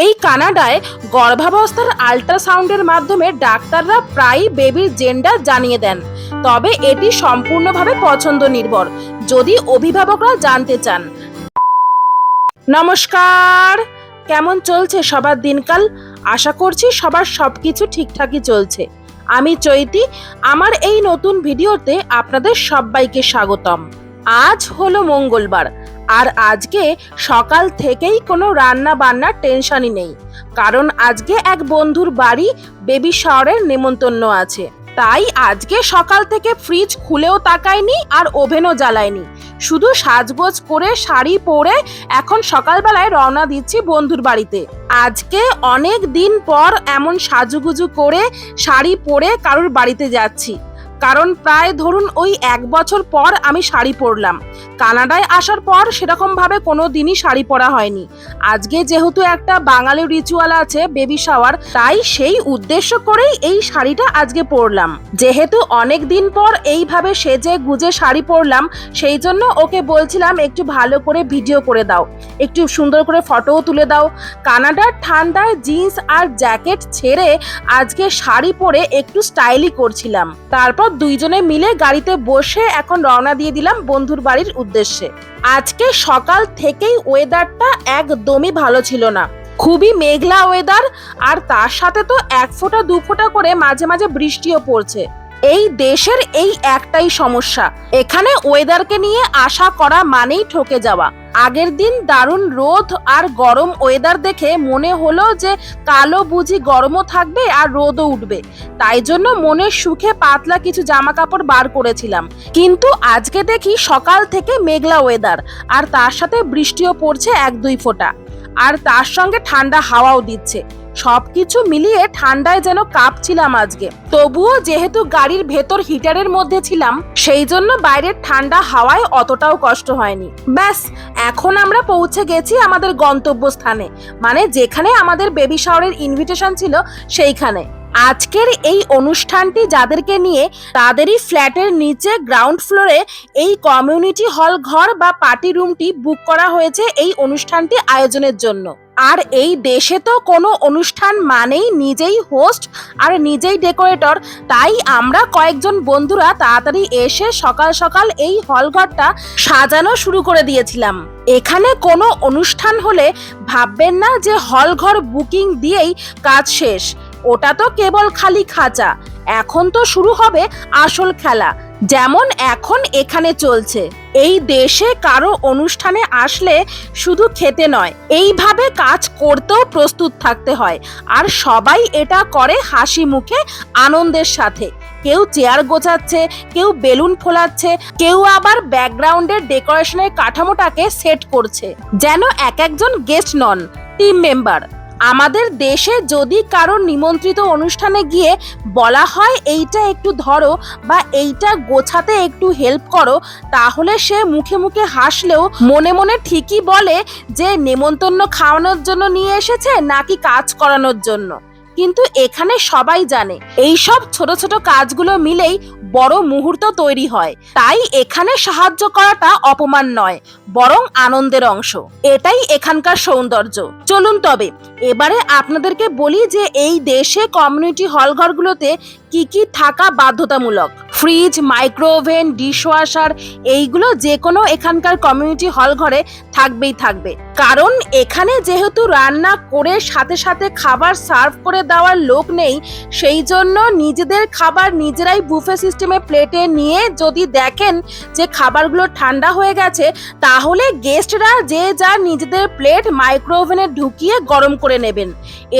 এই কানাডায় গর্ভাবস্থার আল্ট্রাসাউন্ডের মাধ্যমে ডাক্তাররা প্রায়ই বেবির জেন্ডার জানিয়ে দেন। তবে এটি সম্পূর্ণভাবে পছন্দ নির্ভর যদি অভিভাবকরা জানতে চান। নমস্কার! কেমন চলছে সবার দিনকাল? আশা করছি সবার সবকিছু ঠিকঠাকই চলছে। আমি চৈতি, আমার এই নতুন ভিডিওতে আপনাদের সবাইকে স্বাগতম। আজ হলো মঙ্গলবার আর আজকে সকাল থেকেই কোনো রান্না বান্নার টেনশনই নেই। কারণ আজকে এক বন্ধুর বাড়ি বেবি শাওয়ারের নেমন্তন্ন আছে। তাই আজকে সকাল থেকে ফ্রিজ খুলেও তাকায়নি আর ওভেনও জ্বালায়নি। শুধু সাজগোজ করে শাড়ি পরে এখন সকালবেলায় রওনা দিচ্ছি বন্ধুর বাড়িতে। আজকে অনেক দিন পর এমন সাজুগুজু করে শাড়ি পরে কারোর বাড়িতে যাচ্ছি। কারণ প্রায় ধরুন ওই এক বছর পর আমি শাড়ি পরলাম। কানাডায় আসার পর সেরকমভাবে কোনো দিনই শাড়ি পরা হয়নি। আজকে যেহেতু একটা বাঙালি রিচুয়াল আছে বেবি শাওয়ার তাই সেই উদ্দেশ্য করেই এই শাড়িটা আজকে পরলাম। যেহেতু অনেক দিন পর এইভাবে সেজে গুজে শাড়ি পরলাম, সেই জন্য ওকে বলছিলাম একটু ভালো করে ভিডিও করে দাও। একটু সুন্দর করে ফটোও তুলে দাও। কানাডার ঠান্ডায় জিন্স আর জ্যাকেট ছেড়ে আজকে শাড়ি পরে একটু স্টাইলি করছিলাম। তারপর দুইজনে মিলে গাড়িতে বসে এখন রওনা দিয়ে দিলাম বন্ধুর বাড়ির উদ্দেশ্যে। আজকে সকাল থেকেই ওয়েদারটা একদমই ভালো ছিল না। খুবই মেঘলা ওয়েদার আর তার সাথে তো এক ফোঁটা, দু ফোঁটা করে মাঝে মাঝে বৃষ্টিও পড়ছে। এই দেশের এই একটাই সমস্যা, এখানে ওয়েদারকে নিয়ে আশা করা মানেই ঠকে যাওয়া। আগের দিন দারুণ রোদ আর গরম ওয়েদার দেখে মনে হলো যে কালো বুঝি গরমও থাকবে আর রোদও উঠবে। তাই জন্য মনের সুখে পাতলা কিছু জামা কাপড় বার করেছিলাম। কিন্তু আজকে দেখি সকাল থেকে মেঘলা ওয়েদার আর তার সাথে বৃষ্টিও পড়ছে এক দুই ফোঁটা। আর তার সঙ্গে ঠান্ডা হাওয়াও দিচ্ছে। সবকিছু মিলিয়ে ঠান্ডায় যেন কাঁপছিলাম আজকে। তবুও যেহেতু গাড়ির ভেতর হিটারের মধ্যে ছিলাম, সেই জন্য বাইরের ঠান্ডা হাওয়ায় অতটাও কষ্ট হয়নি। ব্যাস, এখন আমরা পৌঁছে গেছি আমাদের গন্তব্যস্থানে মানে যেখানে আমাদের বেবি শাওয়ারের ইনভিটেশন ছিল সেইখানে। আজকের এই অনুষ্ঠানটি যাদেরকে নিয়ে, তাদেরই ফ্ল্যাটের নিচে গ্রাউন্ড ফ্লোরে এই কমিউনিটি হল ঘর বা পার্টি রুমটি বুক করা হয়েছে এই অনুষ্ঠানটি আয়োজনের জন্য। আর এই দেশে তো কোনো অনুষ্ঠান মানেই নিজেই হোস্ট আর নিজেই ডেকোরেটর তাই আমরা কয়েকজন বন্ধুরা তাড়াতাড়ি এসে সকাল সকাল এই হলঘরটা সাজানো শুরু করে দিয়েছিলাম। এখানে কোনো অনুষ্ঠান হলে ভাববেন না যে হলঘর বুকিং দিয়েই কাজ শেষ। ওটা তো কেবল খালি খাঁচা। এখন তো শুরু হবে আসল খেলা। যেমন এখন এখানে চলছে। এই দেশে কারও অনুষ্ঠানে আসলে শুধু খেতে নয়, এইভাবে কাজ করতেও প্রস্তুত থাকতে হয়। আর সবাই এটা করে হাসি মুখে, আনন্দের সাথে। কেউ চেয়ার গোছাচ্ছে, কেউ বেলুন ফোলাচ্ছে, কেউ আবার ব্যাকগ্রাউন্ডের ডেকোরেশনের কাঠামোটাকে সেট করছে। যেন এক একজন গেস্ট নন, টিম মেম্বার। আমাদের দেশে যদি কারও নিমন্ত্রিত অনুষ্ঠানে গিয়ে বলা হয়, এইটা একটু ধরো বা এইটা গোছাতে একটু হেল্প করো, তাহলে সে মুখে মুখে হাসলেও মনে মনে ঠিকই বলে যে নেমন্তন্ন খাওয়ানোর জন্য নিয়ে এসেছে নাকি কাজ করানোর জন্য। কিন্তু এখানে সবাই জানে। এই সব ছোট ছোট কাজগুলো মিলেই বড় মুহূর্ত তৈরি হয়। তাই এখানে সাহায্য করাটা অপমান নয়, বরং আনন্দের অংশ। এটাই এখানকার সৌন্দর্য। চলুন তবে, এবারে আপনাদেরকে বলি যে এই দেশে কমিউনিটি হল ঘরগুলোতে কি কি থাকা বাধ্যতামূলক? ফ্রিজ মাইক্রোওভেন ডিশওয়াশার এইগুলো যে কোনো এখানকার কমিউনিটি হল ঘরে থাকবেই থাকবে। কারণ এখানে যেহেতু রান্না করে সাথে সাথে খাবার সার্ভ করে দেওয়ার লোক নেই, সেই জন্য নিজেদের খাবার নিজেরাই বুফে সিস্টেমে প্লেটে নিয়ে যদি দেখেন যে খাবারগুলো ঠান্ডা হয়ে গেছে, তাহলে গেস্টরা যে যা নিজেদের প্লেট মাইক্রোওভেনে ঢুকিয়ে গরম করে নেবেন।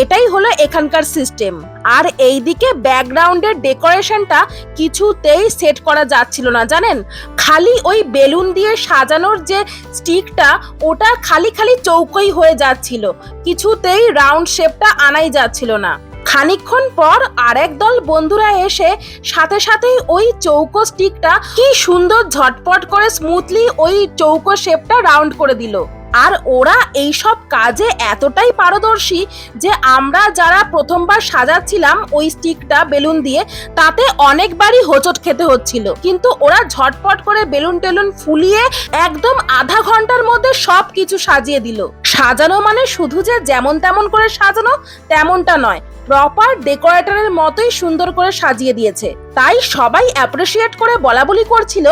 এটাই হলো এখানকার সিস্টেম আর এইদিকে ব্যাকগ্রাউন্ডের ডেকোরেশনটা কিছুতেই সেট করা যাচ্ছিল না, জানেন? খালি ওই বেলুন দিয়ে সাজানোর যে স্টিকটা, ওটা খালি খালি চৌকোই হয়ে যাচ্ছিল। কিছুতেই রাউন্ড শেপটা আনাই যাচ্ছিল না। খানিকক্ষণ পর আরেক দল বন্ধুরা এসে সাথে সাথেই ওই চৌকো স্টিকটা কি সুন্দর ঝটপট করে স্মুথলি ওই চৌকো শেপটা রাউন্ড করে দিল। আর ওরা এই সব কাজে এতটাই পারদর্শী যে আমরা যারা প্রথমবার সাজাচ্ছিলাম ওই স্টিকটা বেলুন দিয়ে, তাতে অনেকবারই হোঁচট খেতে হচ্ছিল। কিন্তু ওরা ঝটপট করে বেলুন টেলুন ফুলিয়ে একদম আধা ঘণ্টার মধ্যে সব কিছু সাজিয়ে দিল। সাজানো মানে শুধু যে যেমন তেমন করে সাজানো, তেমনটা নয়। প্রপার ডেকোরেটরের মতোই সুন্দর করে সাজিয়ে দিয়েছে। তাই সবাই অ্যাপ্রিসিয়েট করে বলা বলি করছিল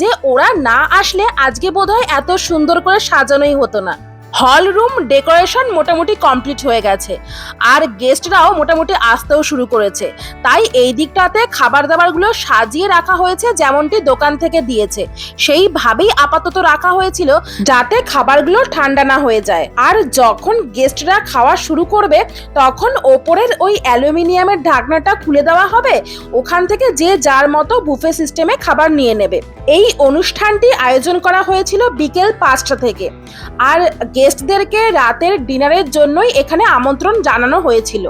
যে ওরা না আসলে আজকে বোধহয় এত সুন্দর করে সাজানোই হতো না। হল রুম ডেকোরেশন মোটামুটি কমপ্লিট হয়ে গেছে। আর গেস্টরাও মোটামুটি আসতেও শুরু করেছে। তাই এই দিকটাতে খাবার দাবারগুলো সাজিয়ে রাখা হয়েছে যেমনটি দোকান থেকে দিয়েছে। সেইভাবেই আপাতত রাখা হয়েছিল যাতে খাবারগুলো ঠান্ডা না হয়ে যায়। আর যখন গেস্টরা খাওয়া শুরু করবে, তখন ওপরের ওই অ্যালুমিনিয়ামের ঢাকনাটা খুলে দেওয়া হবে। ওখান থেকে যে যার মতো বুফে সিস্টেমে খাবার নিয়ে নেবে। এই অনুষ্ঠানটি আয়োজন করা হয়েছিল বিকেল পাঁচটা থেকে। আর গেস্টদেরকে রাতের ডিনারের জন্যই এখানে আমন্ত্রণ জানানো হয়েছিল।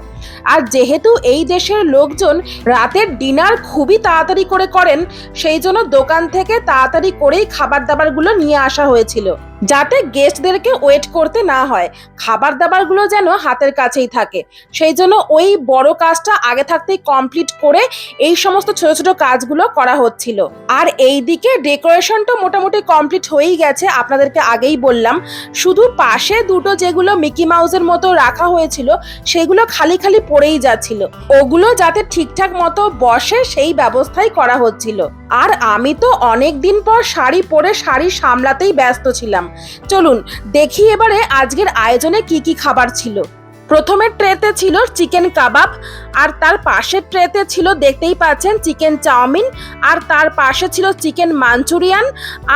আর যেহেতু এই দেশের লোকজন রাতের ডিনার খুবই তাড়াতাড়ি করে করেন, সেই জন্য দোকান থেকে তাড়াতাড়ি করেই খাবার দাবারগুলো নিয়ে আসা হয়েছিল, যাতে গেস্টদেরকে ওয়েট করতে না হয়। খাবার দাবারগুলো যেন হাতের কাছেই থাকে। সেই জন্য ওই বড় কাজটা আগে থাকতেই কমপ্লিট করে এই সমস্ত ছোট ছোট কাজগুলো করা হচ্ছিল। আর এই দিকে ডেকোরেশনটা মোটামুটি কমপ্লিট হয়েই গেছে, আপনাদেরকে আগেই বললাম। শুধু পাশে দুটো যেগুলো মিকি মাউসের মতো রাখা হয়েছিল, সেগুলো খালি খালি পড়েই যাচ্ছিল। ওগুলো যাতে ঠিকঠাক মতো বসে সেই ব্যবস্থাই করা হচ্ছিল। আর আমি তো অনেক দিন পর শাড়ি পরে শাড়ি সামলাতেই ব্যস্ত ছিলাম। চলুন, দেখি এবারে আজকের আয়োজনে কি কি খাবার ছিল। প্রথমের ট্রেতে ছিল চিকেন কাবাব, আর তার পাশের ট্রেতে ছিল, দেখতেই পাচ্ছেন, চিকেন চাউমিন, আর তার পাশে ছিল চিকেন মাঞ্চুরিয়ান,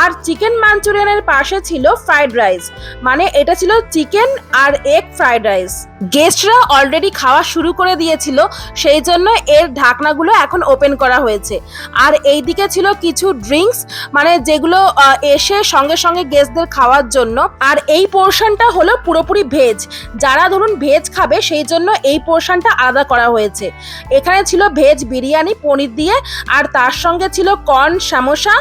আর চিকেন মাঞ্চুরিয়ানের পাশে ছিল ফ্রাইড রাইস। মানে এটা ছিল চিকেন আর এগ ফ্রাইড রাইস। গেস্টরা অলরেডি খাওয়া শুরু করে দিয়েছিল, সেই জন্য এর ঢাকনাগুলো এখন ওপেন করা হয়েছে। আর এই দিকে ছিল কিছু ড্রিঙ্কস মানে যেগুলো এসে সঙ্গে সঙ্গে গেস্টদের খাওয়ার জন্য। আর এই পোর্শনটা হলো পুরোপুরি ভেজ। যারা ধরুন ভেজ খাবে, সেই জন্য এই পোর্শনটা আলাদা করা হয়েছে। এখানে ছিল ভেজ বিরিয়ানি, পনির দিয়ে, আর তার সঙ্গে ছিল কর্ন সামোসা,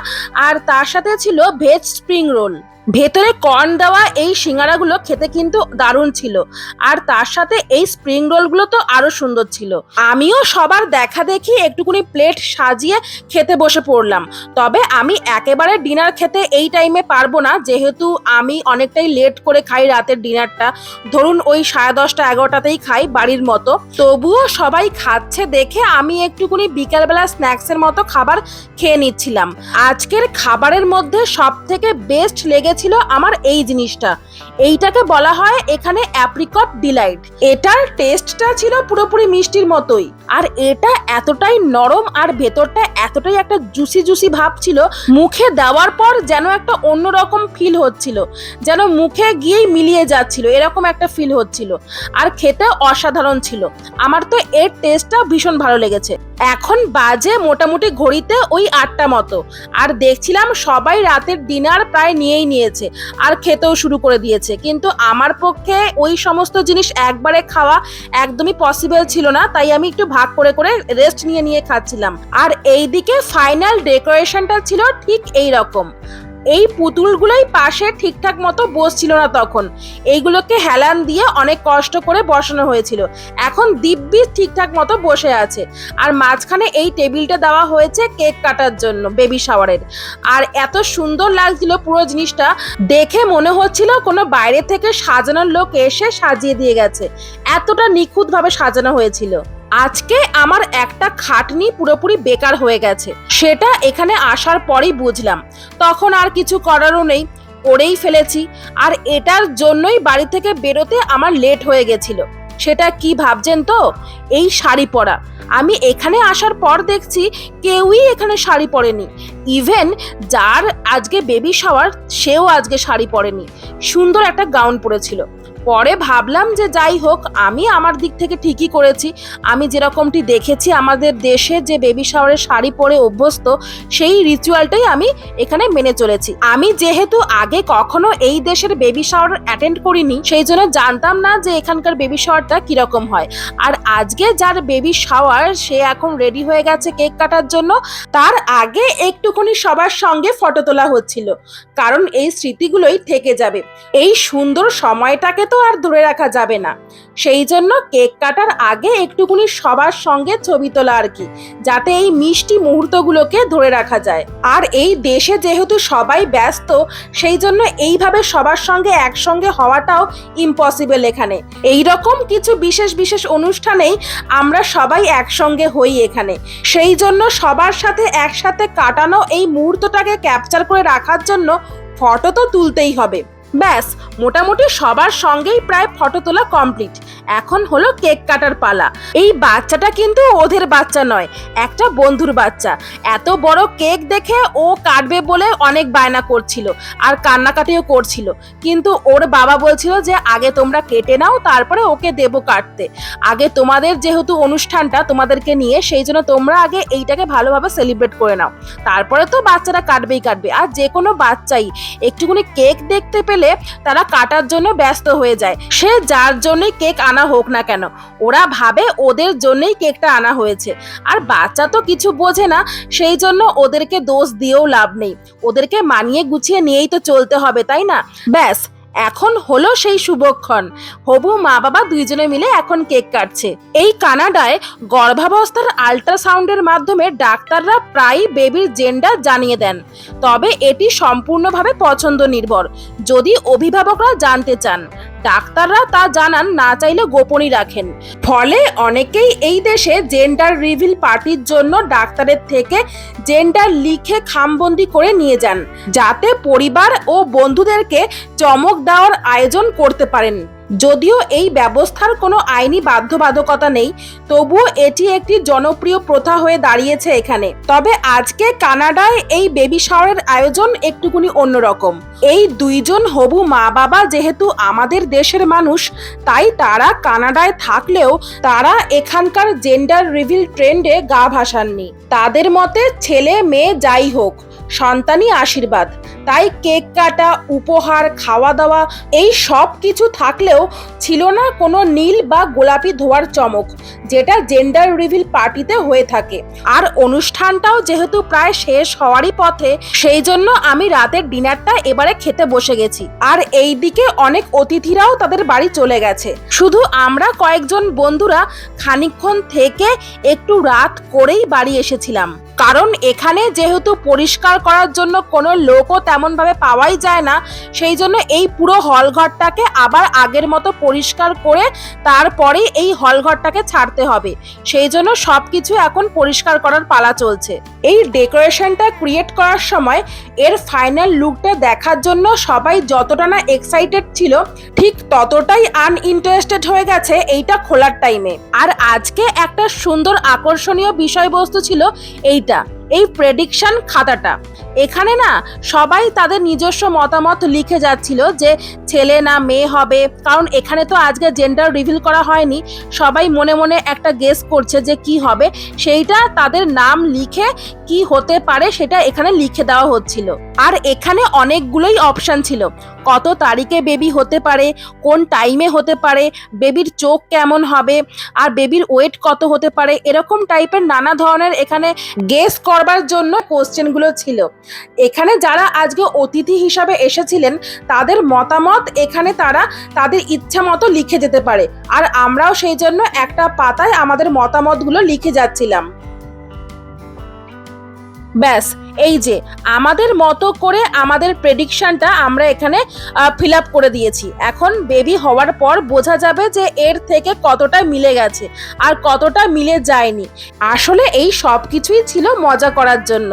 আর তার সাথে ছিল ভেজ স্প্রিং রোল ভেতরে কর্ন দেওয়া এই সিঙ্গারাগুলো খেতে কিন্তু দারুণ ছিল। আর তার সাথে এই স্প্রিং রোলগুলো তো আরও সুন্দর ছিল। আমিও সবার দেখা দেখি একটুকুনি প্লেট সাজিয়ে খেতে বসে পড়লাম। তবে আমি একেবারে ডিনার খেতে এই টাইমে পারব না। যেহেতু আমি অনেকটাই লেট করে খাই রাতের ডিনারটা ধরুন ওই সাড়ে দশটা, এগারোটাতেই খাই বাড়ির মতো। তবুও সবাই খাচ্ছে দেখে আমি একটুকুনি বিকালবেলা স্ন্যাক্সের মতো খাবার খেয়ে নিচ্ছিলাম। আজকের খাবারের মধ্যে সব থেকে বেস্ট লেগেছিল আমার এই জিনিসটা। এইটাকে বলা হয় এখানে অ্যাপ্রিকট ডিলাইট এটার টেস্টটা ছিল পুরোপুরি মিষ্টির মতোই। আর এটা এতটাই নরম আর ভেতরটা এতটাই একটা জুসি জুসি ভাব ছিল, মুখে দেওয়ার পর যেন একটা অন্যরকম ফিল হচ্ছিল। যেন মুখে গিয়েই মিলিয়ে যাচ্ছিল, এরকম একটা ফিল হচ্ছিল। আর খেতে অসাধারণ ছিল। আমার তো এর টেস্টটা ভীষণ ভালো লেগেছে। এখন বাজে মোটামুটি ঘড়িতে ওই আটটা মতো। আর দেখছিলাম সবাই রাতের ডিনার প্রায় নিয়েই নিয়েছে আর খেতেও শুরু করে দিয়েছে। কিন্তু আমার পক্ষে ওই সমস্ত জিনিস একবারে খাওয়া একদমই পসিবল ছিল না, তাই আমি একটু ভাগ করে করে রেস্ট নিয়ে নিয়ে খাচ্ছিলাম। আর এইদিকে ফাইনাল ডেকোরেশনটা ছিল ঠিক এই রকম এই পুতুলগুলোই পাশে ঠিকঠাক মতো বসছিল না তখন। এইগুলোকে হেলান দিয়ে অনেক কষ্ট করে বসানো হয়েছিল। এখন দিব্যি ঠিকঠাক মতো বসে আছে। আর মাঝখানে এই টেবিলটা দেওয়া হয়েছে কেক কাটার জন্য বেবি শাওয়ারের আর এত সুন্দর লাগছিল পুরো জিনিসটা। দেখে মনে হচ্ছিল কোনো বাইরে থেকে সাজানোর লোক এসে সাজিয়ে দিয়ে গেছে। এতটা নিখুঁতভাবে সাজানো হয়েছিল। আজকে আমার একটা খাটনি পুরোপুরি বেকার হয়ে গেছে। সেটা এখানে আসার পরেই বুঝলাম। তখন আর কিছু করারও নেই, করেই ফেলেছি। আর এটার জন্যই বাড়ি থেকে বেরোতে আমার লেট হয়ে গেছিল। সেটা কি ভাবছেন তো? এই শাড়ি পরা। আমি এখানে আসার পর দেখছি কেউই এখানে শাড়ি পরেনি। ইভেন যার আজকে বেবি শাওয়ার, সেও আজকে শাড়ি পরেনি। সুন্দর একটা গাউন পরেছিল। পরে ভাবলাম যে যাই হোক, আমি আমার দিক থেকে ঠিকই করেছি। আমি যেরকমটি দেখেছি, আমাদের দেশে যে বেবি শাওয়ারের শাড়ি পরে অভ্যস্ত, সেই রিচুয়ালটাই আমি এখানে মেনে চলেছি। আমি যেহেতু আগে কখনো এই দেশের বেবি শাওয়ার অ্যাটেন্ড করিনি, সেই জন্য জানতাম না যে এখানকার বেবি শাওয়ারটা কীরকম হয়। আর আজকে যার বেবি শাওয়ার সে এখন রেডি হয়ে গেছে কেক কাটার জন্য, তার আগে একটুখানি সবার সঙ্গে ফটো তোলা হচ্ছিল। কারণ এই স্মৃতিগুলোই থেকে যাবে। এই সুন্দর সময়টাকে তো আর ধরে রাখা যাবে না। সেই জন্য কেক কাটার আগে একটুকুনি সবার সঙ্গে ছবি তোলা আর কি, যাতে এই মিষ্টি মুহূর্তগুলোকে ধরে রাখা যায়। আর এই দেশে যেহেতু সবাই ব্যস্ত, সেই জন্য এইভাবে সবার সঙ্গে একসঙ্গে হওয়াটাও ইম্পসিবল এখানে। এই রকম কিছু বিশেষ বিশেষ অনুষ্ঠানেই আমরা সবাই একসঙ্গে হই এখানে। সেই জন্য সবার সাথে একসাথে কাটানো এই মুহূর্তটাকে ক্যাপচার করে রাখার জন্য ফটো তো তুলতেই হবে। ব্যাস, মোটামুটি সবার সঙ্গেই প্রায় ফটো তোলা কমপ্লিট এখন হলো কেক কাটার পালা। এই বাচ্চাটা কিন্তু ওদের বাচ্চা নয়, একটা বন্ধুর বাচ্চা। এত বড় কেক দেখে ও কাটবে বলে অনেক বায়না করছিল আর কান্নাকাটিও করছিল। কিন্তু ওর বাবা বলছিল যে, আগে তোমরা কেটে নাও, তারপরে ওকে দেবো কাটতে। আগে তোমাদের যেহেতু অনুষ্ঠানটা তোমাদেরকে নিয়ে, সেই জন্য তোমরা আগে এইটাকে ভালোভাবে সেলিব্রেট করে নাও। তারপরে তো বাচ্চারা কাটবেই কাটবে। আর যে কোনো বাচ্চাই, একটুখানি কেক দেখতে পেলে তারা কাটার জন্য ব্যস্ত হয়ে যায়। সে যার জন্যই কেক আনা হোক না কেন, ওরা ভাবে ওদের জন্যই কেকটা আনা হয়েছে। আর বাচ্চা তো কিছু বোঝে না, সেই জন্য ওদেরকে দোষ দিয়েও লাভ নেই। ওদেরকে মানিয়ে গুছিয়ে নিয়েই তো চলতে হবে, তাই না? ব্যাস এখন হলো সেই শুভক্ষণ। হবু, মা, বাবা দুইজনে মিলে এখন কেক কাটছে। এই কানাডায় গর্ভাবস্থার আল্ট্রাসাউন্ডের মাধ্যমে ডাক্তাররা প্রায় বেবির জেন্ডার জানিয়ে দেন। তবে এটি সম্পূর্ণভাবে পছন্দ নির্ভর যদি অভিভাবকরা জানতে চান। ডাক্তাররা তা জানান না চাইলে গোপনই রাখেন। ফলে অনেকেই এই দেশে জেন্ডার রিভিল পার্টির জন্য ডাক্তারের থেকে জেন্ডার লিখে খামবন্দি করে নিয়ে যান, যাতে পরিবার ও বন্ধুদেরকে চমক দেওয়ার আয়োজন করতে পারেন। যদিও এই ব্যবস্থার কোনো আইনি বাধ্যবাধকতা নেই, তবুও এটি একটি জনপ্রিয় প্রথা হয়ে দাঁড়িয়েছে এখানে। তবে আজকে কানাডায় এই বেবি শাওয়ারের আয়োজন একটুকুনি অন্যরকম। এই দুইজন হবু মা বাবা যেহেতু আমাদের দেশের মানুষ, তাই তারা কানাডায় থাকলেও তারা এখানকার জেন্ডার রিভিল ট্রেন্ডে গা ভাসাননি। তাদের মতে ছেলে মেয়ে যাই হোক। সন্তানই আশীর্বাদ। তাই কেক কাটা, উপহার খাওয়া দাওয়া এই সব কিছু থাকলেও ছিল না কোনো নীল বা গোলাপি ধোয়ার চমক, যেটা জেন্ডার রিভিল পার্টিতে হয়ে থাকে। আর অনুষ্ঠানটাও যেহেতু প্রায় শেষ হওয়ারই পথে, সেই জন্য আমি রাতের ডিনারটা এবারে খেতে বসে গেছি। আর এই দিকে অনেক অতিথিরাও তাদের বাড়ি চলে গেছে। শুধু আমরা কয়েকজন বন্ধুরা খানিকক্ষণ থেকে একটু রাত করেই বাড়ি এসেছিলাম। কারণ এখানে যেহেতু পরিষ্কার করার জন্য কোনো লোকও তেমনভাবে পাওয়াই যায় না, সেই জন্য এই পুরো হলঘরটাকে আবার আগের মতো পরিষ্কার করে তারপরে এই হলঘরটাকে ছাড়তে হবে। সেই জন্য সব কিছু এখন পরিষ্কার করার পালা চলছে। এই ডেকোরেশনটা ক্রিয়েট করার সময় এর ফাইনাল লুকটা দেখার জন্য সবাই যতটা না এক্সাইটেড ছিল, ঠিক ততটাই আনইন্টারেস্টেড হয়ে গেছে এইটা খোলার টাইমে। আর আজকে একটা সুন্দর আকর্ষণীয় বিষয়বস্তু ছিল এইটা এই প্রেডিকশন খাতাটা। এখানে না, সবাই তাদের নিজস্ব মতামত লিখে যাচ্ছিল যে ছেলে না মেয়ে হবে, কারণ এখানে তো আজকে জেন্ডার রিভিল করা হয়নি। সবাই মনে মনে একটা গেস করছে যে কি হবে। সেইটা তাদের নাম লিখে কি হতে পারে সেটা এখানে লিখে দেওয়া হচ্ছিল। আর এখানে অনেকগুলোই অপশান ছিল। কত তারিখে বেবি হতে পারে, কোন টাইমে হতে পারে বেবির চোখ কেমন হবে, আর বেবির ওয়েট কত হতে পারে, এরকম টাইপের নানা ধরনের এখানে গেস করবার জন্য কোশ্চেনগুলো ছিল। এখানে যারা আজকে অতিথি হিসাবে এসেছিলেন, তাদের মতামত এখানে তারা তাদের ইচ্ছা মতো লিখে যেতে পারে। আর আমরাও সেই জন্য একটা পাতায় আমাদের মতামতগুলো লিখে যাচ্ছিলাম। ব্যাস এই যে, আমাদের মতো করে আমাদের প্রেডিকশনটা আমরা এখানে ফিল আপ করে দিয়েছি। এখন বেবি হওয়ার পর বোঝা যাবে যে এর থেকে কতটা মিলে গেছে আর কতটা মিলে যায়নি। আসলে এই সব কিছুই ছিল মজা করার জন্য।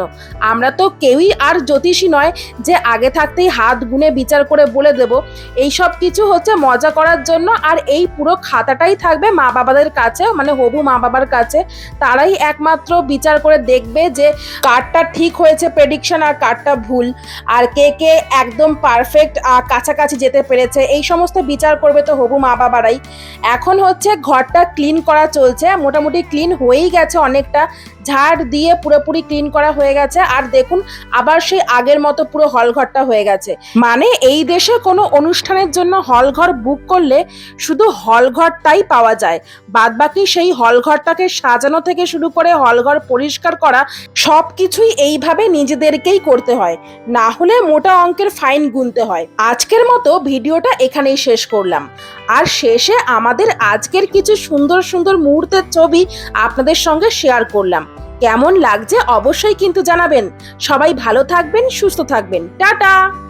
আমরা তো কেউই আর জ্যোতিষী নয় যে আগে থাকতেই হাত গুনে বিচার করে বলে দেব। এই সব কিছু হচ্ছে মজা করার জন্য আর এই পুরো খাতাটাই থাকবে মা বাবাদের কাছে মানে হবু মা বাবার কাছে। তারাই একমাত্র বিচার করে দেখবে যে কার্ডটা ঠিক হয়েছে প্রেডিকশন আর কারটা ভুল। আর কে কে একদম পারফেক্ট কাছাকাছি যেতে পেরেছে, এই সমস্ত বিচার করবে তো হবু মা বাবারাই। এখন হচ্ছে ঘরটা ক্লিন করা চলছে, মোটামুটি ক্লিন হয়েই গেছে অনেকটা। ঝাড় দিয়ে পুরোপুরি ক্লিন করা হয়ে গেছে, আর দেখুন আবার সেই আগের মতো পুরো হল ঘরটা হয়ে গেছে। মানে এই দেশে কোনো অনুষ্ঠানের জন্য হল ঘর বুক করলে শুধু হল ঘরটাই পাওয়া যায়। বাদবাকি সেই হল ঘরটাকে সাজানো থেকে শুরু করে হল ঘর পরিষ্কার করা সব কিছুই এইভাবে নিজেদেরকেই করতে হয়, না হলে মোটা অঙ্কের ফাইন গুনতে হয়। আজকের মতো ভিডিওটা এখানেই শেষ করলাম। আর শেষে আমাদের আজকের কিছু সুন্দর সুন্দর মুহূর্তের ছবি আপনাদের সঙ্গে শেয়ার করলাম। কেমন লাগছে অবশ্যই কিন্তু জানাবেন। সবাই ভালো থাকবেন, সুস্থ থাকবেন। টাটা!